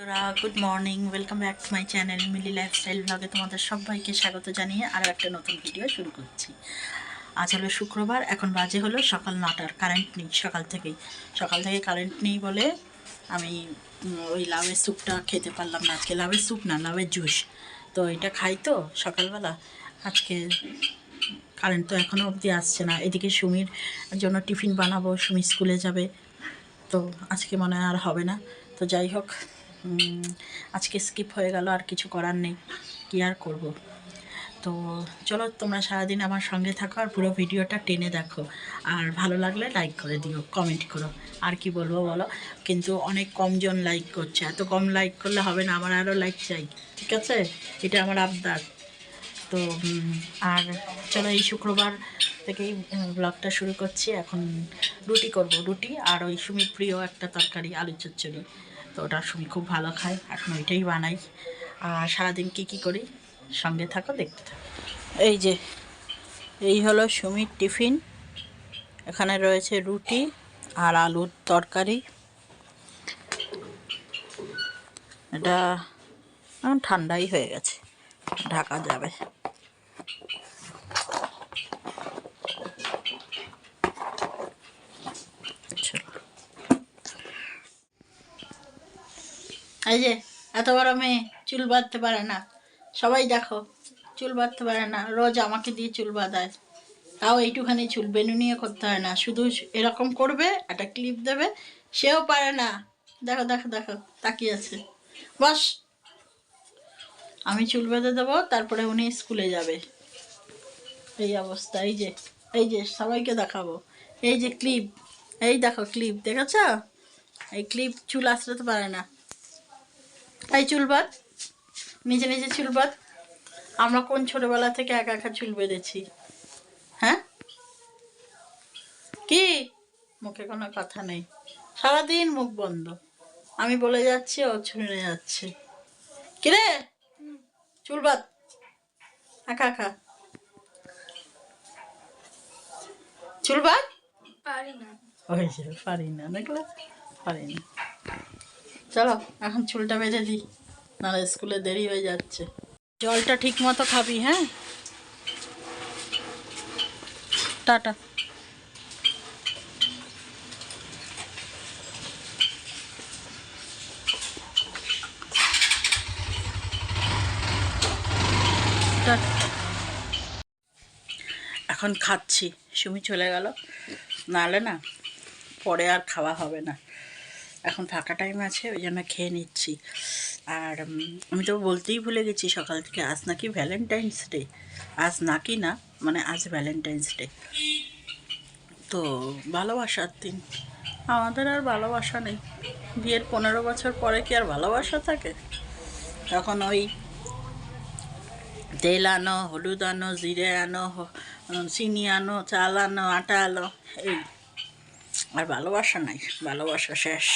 Good morning welcome back to my channel Mili lifestyle ব্লগে তোমাদের সবাইকে স্বাগত জানিয়ে আরও একটা নতুন ভিডিও শুরু করছি। আজ হলো শুক্রবার, এখন বাজে হলো সকাল নটার কারেন্ট নেই, সকাল থেকেই। সকাল থেকে কারেন্ট নেই বলে আমি ওই লাভের স্যুপটা খেতে পারলাম না। আজকে লাভের স্যুপ না লাভের জুস তো এটা খাই তো সকালবেলা। আজকে কারেন্ট তো এখনও অবধি আসছে না। এদিকে সুমির জন্য টিফিন বানাবো, সুমি স্কুলে যাবে। তো আজকে মনে হয় আর হবে না। তো যাই হোক আজকে স্কিপ হয়ে গেল, আর কিছু করার নেই। কি আর করব? তো চলো, তোমরা সারাদিন আমার সঙ্গে থাকো আর পুরো ভিডিওটা টেনে দেখো। আর ভালো লাগলে লাইক করে দিও কমেন্ট করো। আর কি বলব বলো? কিন্তু অনেক কমজন লাইক করছে। এত কম লাইক করলে হবে না, আমার আরও লাইক চাই, ঠিক আছে? এটা আমার আবদার। তো আর চলো, এই শুক্রবার থেকেই ব্লগটা শুরু করছি। এখন রুটি করব, রুটি আর ওই সুমির প্রিয় একটা তরকারি আলু চচ্চড়ি। তো ওটা সুমি খুব ভালো খায়। এখন ওইটাই বানাই। আর সারাদিন কী কী করি? সঙ্গে থাকো, দেখতে থাকো। এই যে, এই হলো সুমির টিফিন। এখানে রয়েছে রুটি আর আলুর তরকারি। এটা ঠান্ডাই হয়ে গেছে, ঢাকা যাবে। এই যে, এত বড় মেয়ে, চুল বাঁধতে পারে না। সবাই দেখো, চুল বাঁধতে পারে না। রোজ আমাকে দিয়ে চুল বাঁধায়। তাও এইটুখানি চুল বেনু নিয়ে করতে হয় না। শুধু এরকম করবে, একটা ক্লিপ দেবে, সেও পারে না। দেখো দেখো দেখো, তাকিয়ে আছে। বস, আমি চুল বেঁধে দেবো, তারপরে উনি স্কুলে যাবে। এই অবস্থা, এই যে এই যে, সবাইকে দেখাবো। এই যে ক্লিপ এই দেখো ক্লিপ দেখেছ? এই ক্লিপ চুল আঁচড়াতে পারে না। এই চুল বাঁধ নিজে নিজে চুল বাঁধ আমরা কোন ছোটবেলা থেকে একা একা চুল বেঁধেছি? হ্যাঁ? কি? মুখে কোনো কথা নেই। সারাদিন মুখ বন্ধ। আমি বলে যাচ্ছি ও শুনে যাচ্ছে। কিরে চুল বাঁধ একা একা। চুল বাঁধ পারি না। পারি না। দেখলে? পারি না। চলো, এখন চুলটা বেঁধে দিই। নাহলে স্কুলে দেরি হয়ে যাচ্ছে। জলটা ঠিক মতো খাবি হ্যাঁ? টাটা। এখন খাচ্ছি। সুমি চলে গেল। নাহলে না, পরে আর খাওয়া হবে না। এখন ফাঁকা টাইম আছে, ওই জন্য খেয়ে নিচ্ছি। আর আমি তো বলতেই ভুলে গেছি সকাল থেকে, আজ নাকি ভ্যালেন্টাইন্স ডে আজ নাকি না মানে আজ ভ্যালেন্টাইন্স ডে তো ভালোবাসার দিন। আমাদের আর ভালোবাসা নেই। বিয়ের পনেরো বছর পরে কি আর ভালোবাসা থাকে? তখন ওই তেল আনো, হলুদ আনো, জিরে আনো চিনি আনো, চাল আনো, আটা আনো, এই আর ভালোবাসা নাই, ভালোবাসা শেষ।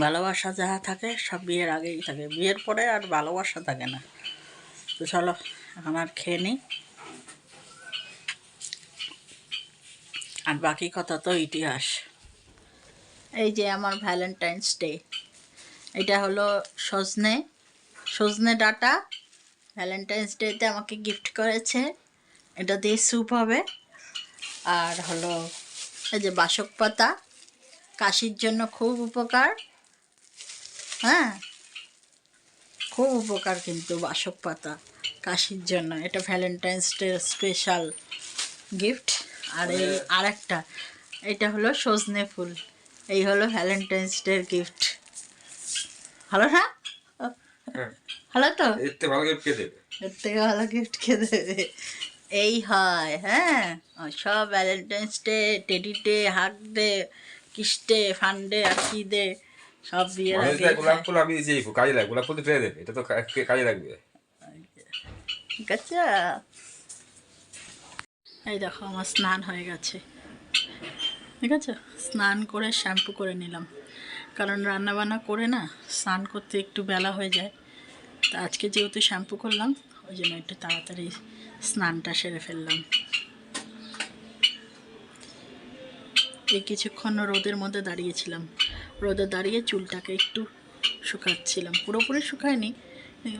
ভালোবাসা যাহা থাকে সব বিয়ের আগেই থাকে, বিয়ের পরে আর ভালোবাসা থাকে না। তো চলো, এখন আর খেয়ে নিই। আর বাকি কথা তো ইতিহাস। এই যে আমার ভ্যালেন্টাইন্স ডে এটা হলো সজনে সজনে ডাটা। ভ্যালেন্টাইন্স ডেতে আমাকে গিফট করেছে। এটা দিয়ে স্যুপ হবে। আর হলো এই যে বাসক পাতা কাশির জন্য খুব উপকার। হ্যাঁ খুব উপকার কিন্তু বাসক পাতা কাশির জন্য। এটা ভ্যালেন্টাইন্স ডে স্পেশাল গিফট আর এই আরেকটা এটা হলো সজনে ফুল। এই হলো ভ্যালেন্টাইন্স ডের গিফট ভালো না? ভালো তো? এর থেকে ভালো গিফট কে দেবে? এর থেকে ভালো গিফট কে দেবে? এই হয় হ্যাঁ? সব valentine's day teddy day hug day kiss day fun day আর কি দে সব আগে গোলাপ ফুল আমি ফুল কাজে লাগে গোলাপ ফুল তো ফেলে দেবে এটা তো কাজে লাগবে। ঠিক আছে? এই দেখো আমার স্নান হয়ে গেছে। ঠিক আছে? স্নান করে শ্যাম্পু করে নিলাম। কারণ রান্না বান্না করে না স্নান করতে একটু বেলা হয়ে যায়। তা আজকে যেহেতু শ্যাম্পু করলাম ওই জন্য একটু তাড়াতাড়ি স্নানটা সেরে ফেললাম। এই কিছুক্ষণ রোদের মধ্যে দাঁড়িয়েছিলাম। রোদে দাঁড়িয়ে চুলটাকে একটু শুকাচ্ছিলাম। পুরোপুরি শুকায়নি,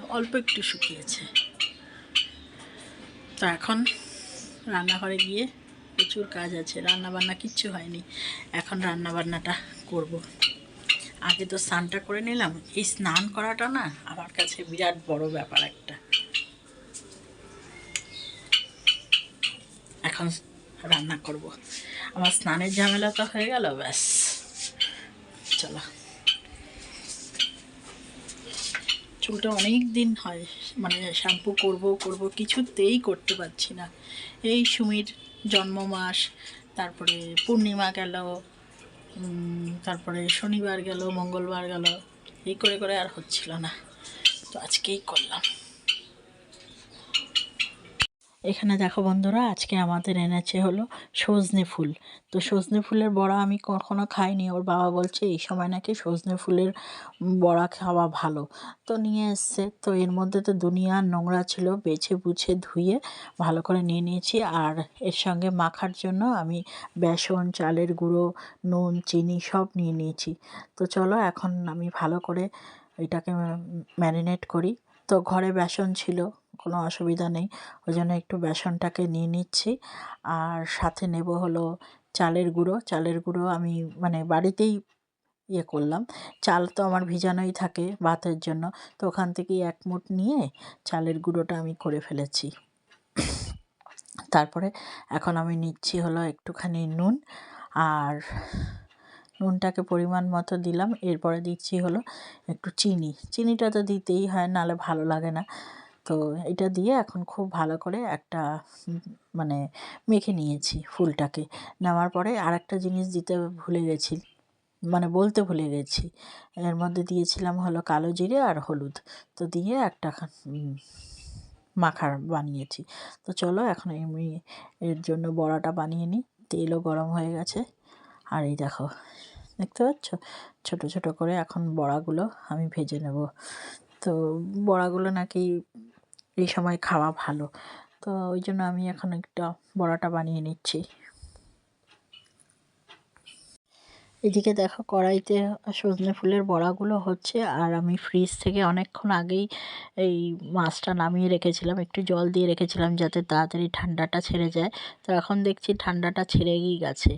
অল্প একটু শুকিয়েছে। তো এখন রান্নাঘরে গিয়ে প্রচুর কাজ আছে। রান্নাবান্না কিচ্ছু হয়নি। এখন রান্নাবান্নাটা করব। আগে তো স্নানটা করে নিলাম। এই স্নান করাটা না আমার কাছে বিরাট বড় ব্যাপার একটা। এখন রান্না করব। আমার স্নানের ঝামেলা তো হয়ে গেল, ব্যাস। চলো। চুলটা অনেক দিন হয় মানে শ্যাম্পু করব করব, কিছুতেই করতে পারছি না। এই সুমির জন্ম মাস তারপরে পূর্ণিমা গেল তারপরে শনিবার গেল, মঙ্গলবার গেল, এই করে করে আর হচ্ছিল না। তো আজকেই করলাম। এখানে দেখো বন্ধুরা, আজকে আমাদের এনেছে হলো সজনে ফুল। তো সজনে ফুলের বড়া আমি কখনো খাইনি, ওর বাবা বলছে এই সময় নাকি সজনে ফুলের বড়া খাওয়া ভালো। তো নিয়ে এসছে, তো এর মধ্যে তো দুনিয়ার নোংরা ছিল, বেছে বুছে ধুয়ে ভালো করে নিয়ে নিয়েছি। আর এর সঙ্গে মাখার জন্য আমি বেসন, চালের গুঁড়ো, নুন, চিনি সব নিয়ে নিয়েছি। তো চলো এখন আমি ভালো করে এটাকে ম্যারিনেট করি। তো ঘরে বেসন ছিল, কোনো অসুবিধা নেই। ওই জন্য একটু বেসনটাকে নিয়ে নিচ্ছি। আর সাথে নেব হলো চালের গুঁড়ো। চালের গুঁড়ো আমি মানে বাড়িতেই ইয়ে করলাম। চাল তো আমার ভিজানোই থাকে ভাতের জন্য। তো ওখান থেকেই এক মুঠ নিয়ে চালের গুঁড়োটা আমি করে ফেলেছি। তারপরে এখন আমি নিচ্ছি হলো একটুখানি নুন। আর নুনটাকে পরিমাণ মতো দিলাম। এরপরে দিচ্ছি হলো একটু চিনি। চিনিটা তো দিতেই হয়, নাহলে ভালো লাগে না। তো এটা দিয়ে এখন খুব ভালো করে একটা মানে মেখে নিয়েছি ফুলটাকে। নেওয়ার পরে আর একটা জিনিস দিতে ভুলে গেছি মানে বলতে ভুলে গেছি। এর মধ্যে দিয়েছিলাম হলো কালো জিরে আর হলুদ। তো দিয়ে একটা মাখার বানিয়েছি। তো চলো এখন আমি এর জন্য বড়াটা বানিয়ে নিই। তেলও গরম হয়ে গেছে। আর এই দেখো দেখতে পাচ্ছ? ছোট ছোট করে এখন বড়াগুলো আমি ভেজে নেব। তো বড়াগুলো নাকি এই সময় খাওয়া ভালো। তো ওই জন্য আমি এখন একটা বড়াটা বানিয়ে নিচ্ছি। এদিকে দেখো কড়াইতে সজনে ফুলের বড়াগুলো হচ্ছে, আর আমি ফ্রিজ থেকে অনেকক্ষণ আগেই এই মাছটা নামিয়ে রেখেছিলাম, একটু জল দিয়ে রেখেছিলাম যাতে তাড়াতাড়ি ঠান্ডাটা ছেড়ে যায়। তো এখন দেখছি ঠান্ডাটা ছেড়েই গেছে।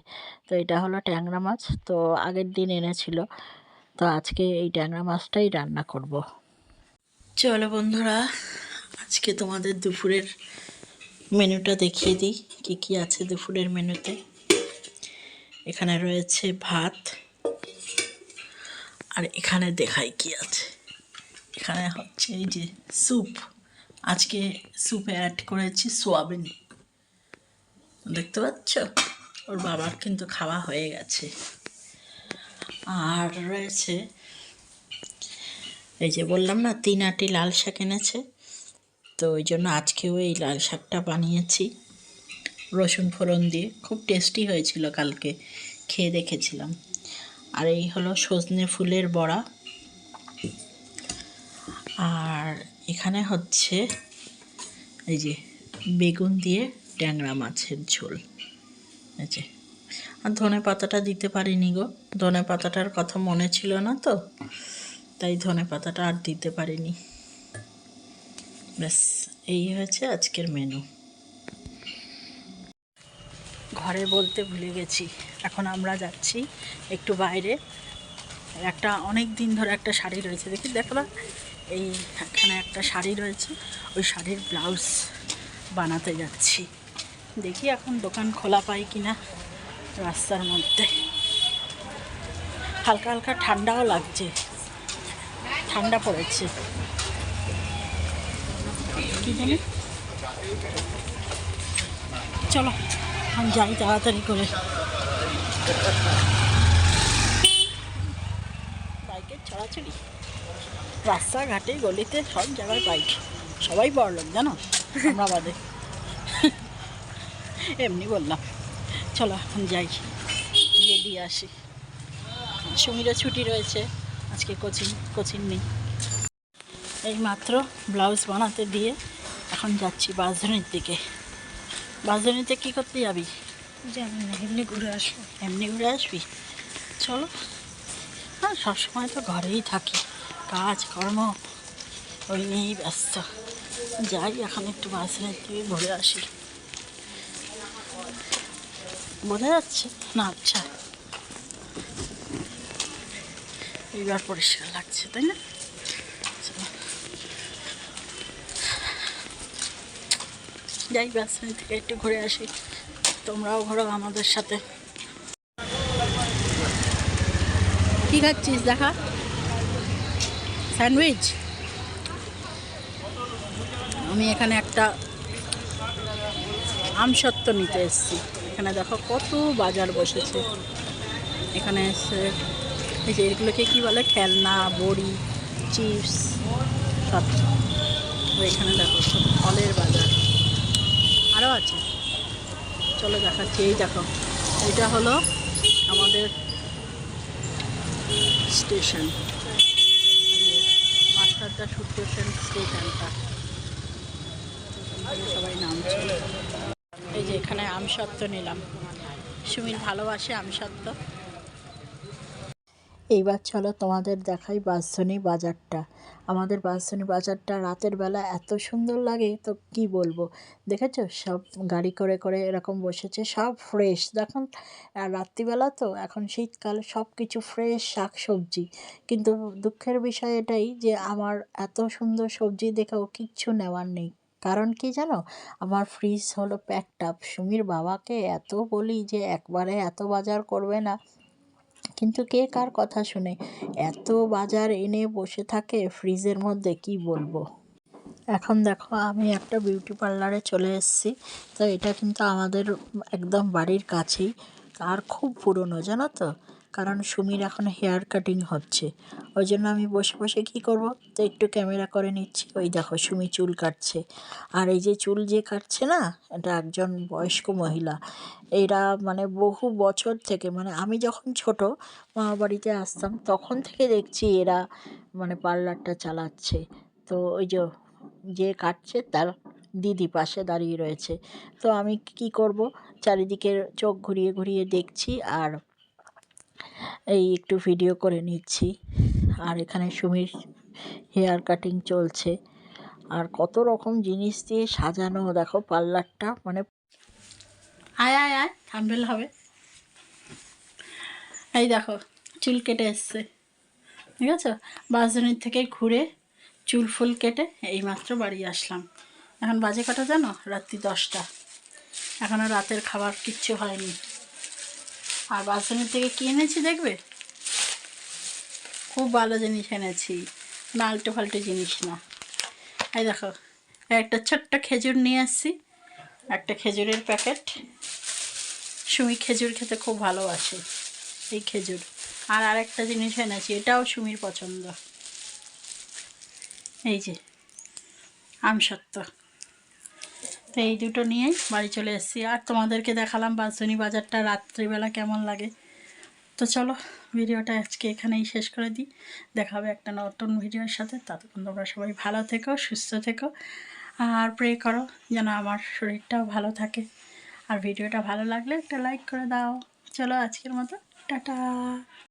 তো এটা হলো ট্যাংরা মাছ, তো আগের দিন এনেছিল। তো আজকে এই ট্যাংরা মাছটাই রান্না করব। চলো বন্ধুরা, আজকে তোমাদের দুপুরের মেনুটা দেখিয়ে দিই, কী কী আছে দুপুরের মেনুতে। এখানে রয়েছে ভাত। আর এখানে দেখাই কি আছে। এখানে হচ্ছে এই যে স্যুপ। আজকে স্যুপে অ্যাড করেছি সোয়াবিন। দেখতে পাচ্ছ? ওর বাবার কিন্তু খাওয়া হয়ে গেছে। আর রয়েছে এই যে বললাম না, তিন আটি লাল শাক এনেছে। তো ওই জন্য আজকেও এই লাল শাকটা বানিয়েছি। রসুন ফোড়ন দিয়ে। খুব টেস্টি হয়েছিল কালকে। খেয়ে দেখেছিলাম। আর এই হলো সজনে ফুলের বড়া। আর এখানে হচ্ছে এই যে বেগুন দিয়ে ট্যাংরা মাছের ঝোল। এই যে। আর ধনে পাতাটা দিতে পারিনি গো। ধনে পাতাটার কথা মনে ছিল না তো। তাই ধনে পাতাটা আর দিতে পারিনি। ব্যাস, এই হয়েছে আজকের মেনু ঘরে বলতে ভুলে গেছি। এখন আমরা যাচ্ছি একটু বাইরে। একটা অনেক দিন ধরে একটা শাড়ি রয়েছে। দেখি, দেখো না এই এখানে একটা শাড়ি রয়েছে। ওই শাড়ির ব্লাউজ বানাতে যাচ্ছি। দেখি এখন দোকান খোলা পাই কি না রাস্তার মধ্যে। হালকা হালকা ঠান্ডাও লাগছে। ঠান্ডা পড়েছে। কি জানি? চলো। আমি যাই তাড়াতাড়ি করে। বাইকের ছড়াছড়ি। রাস্তাঘাটে, গলিতে সব জায়গায় বাইক। সবাই বড় লোক জানো? আমরা বাদে। এমনি বললাম। চলো, এখন যাই। গিয়ে দিয়ে আসি। সুমিরও ছুটি রয়েছে। আজকে কোচিং কোচিং নেই। এই মাত্র ব্লাউজ বানাতে দিয়ে এখন যাচ্ছি বাসধনির দিকে। বাসধনিতে কী করতে যাবি? না এমনি ঘুরে আসব। এমনি ঘুরে আসবি? চলো। এখন সবসময় তো ঘরেই থাকি। কাজ কর্ম ওই নিয়েই ব্যস্ত। যাই এখন একটু বাসনের থেকে ঘুরে আসি। বোঝা যাচ্ছে? না আচ্ছা। এইবার পরিষ্কার লাগছে তাই না? যাই বাসন থেকে একটু ঘুরে আসি। তোমরাও ঘোরো আমাদের সাথে। কি খাচ্ছিস দেখা? স্যান্ডউইচ? আমি এখানে একটা আমসত্ত্ব নিতে এসেছি। এখানে দেখো কত বাজার বসেছে। এখানে এসে এই যে এগুলোকে কী বলে? খেলনা, বড়ি, চিপস, সব। এখানে দেখো, সব ফলের বাজার। আরও আছে। চলো দেখাচ্ছি, এই দেখো। এটা হলো আমাদের স্টেশন। মাস্টারদা সূর্য সেন স্টেশনটা সবাই নামছে এই যে এখানে আমসত্ত্ব নিলাম। সুমির ভালোবাসে আমসত্ত্ব। এইবার চলো তোমাদের দেখাই বাসনি বাজারটা। আমাদের বাসনি বাজারটা রাতের বেলা এত সুন্দর লাগে, তো কি বলব? দেখেছ? সব গাড়ি করে করে এরকম বসেছে, সব ফ্রেশ দেখুন রাত্রিবেলা তো এখন শীতকাল সব কিছু ফ্রেশ শাক সবজি কিন্তু দুঃখের বিষয় এটাই যে আমার এত সুন্দর সবজি দেখেও কিচ্ছু নেওয়ার নেই। কারণ কি জানো? আমার ফ্রিজ হলো প্যাকড আপ সুমির বাবাকে এত বলি যে একবারে এত বাজার করবে না। কিন্তু কে কার কথা শুনে? এত বাজার এনে বসে থাকে ফ্রিজের মধ্যে, কি বলব? এখন দেখো, আমি একটা বিউটি পার্লারে চলে এসেছি। তো এটা কিন্তু আমাদের একদম বাড়ির কাছেই। আর খুব পুরনো, জানো তো? কারণ সুমির এখন হেয়ার কাটিং হচ্ছে। ওই জন্য আমি বসে বসে কী করব? তো একটু ক্যামেরা করে নিচ্ছি। ওই দেখো, সুমি চুল কাটছে। আর এই যে চুল যে কাটছে না, এটা একজন বয়স্ক মহিলা। এরা মানে বহু বছর থেকে মানে আমি যখন ছোট মামা বাড়িতে আসতাম, তখন থেকে দেখছি এরা মানে পার্লারটা চালাচ্ছে। তো ওই যে যে কাটছে, তার দিদি পাশে দাঁড়িয়ে রয়েছে। তো আমি কি করব? চারিদিকে চোখ ঘুরিয়ে ঘুরিয়ে দেখছি আর এই একটু ভিডিও করে নিচ্ছি। আর এখানে সুমির হেয়ার কাটিং চলছে। আর কত রকম জিনিস দিয়ে সাজানো, দেখো পার্লারটা মানে আয় আয় আয় থাম্বেল হবে। এই দেখো, চুল কেটে এসছে। ঠিক আছে? বাসজনির থেকে ঘুরে চুল ফুল কেটে এইমাত্র বাড়ি আসলাম। এখন বাজে কটা জানো? রাত্রি দশটা। এখনও রাতের খাবার কিচ্ছু হয়নি। আর বাসনের থেকে কী এনেছি দেখবে? খুব ভালো জিনিস এনেছি। না আলটে ফালটে জিনিস না। এই দেখো, একটা ছোট্ট খেজুর নিয়ে আসছি। একটা খেজুরের প্যাকেট। সুমি খেজুর খেতে খুব ভালোবাসে, এই খেজুর। আর আরেকটা জিনিস এনেছি, এটাও সুমির পছন্দ। এই যে, আমসত্ত্ব। তো এই দুটো নিয়েই বাড়ি চলে এসেছি। আর তোমাদেরকে দেখালাম বাসনি বাজারটা রাত্রিবেলা কেমন লাগে। তো চলো ভিডিওটা আজকে এখানেই শেষ করে দিই। দেখা হবে একটা নতুন ভিডিওর সাথে। ততক্ষণ তোমরা সবাই ভালো থেকো, সুস্থ থেকো আর প্রে করো যেন আমার শরীরটাও ভালো থাকে। আর ভিডিওটা ভালো লাগলে একটা লাইক করে দাও। চলো আজকের মতো, টাটা।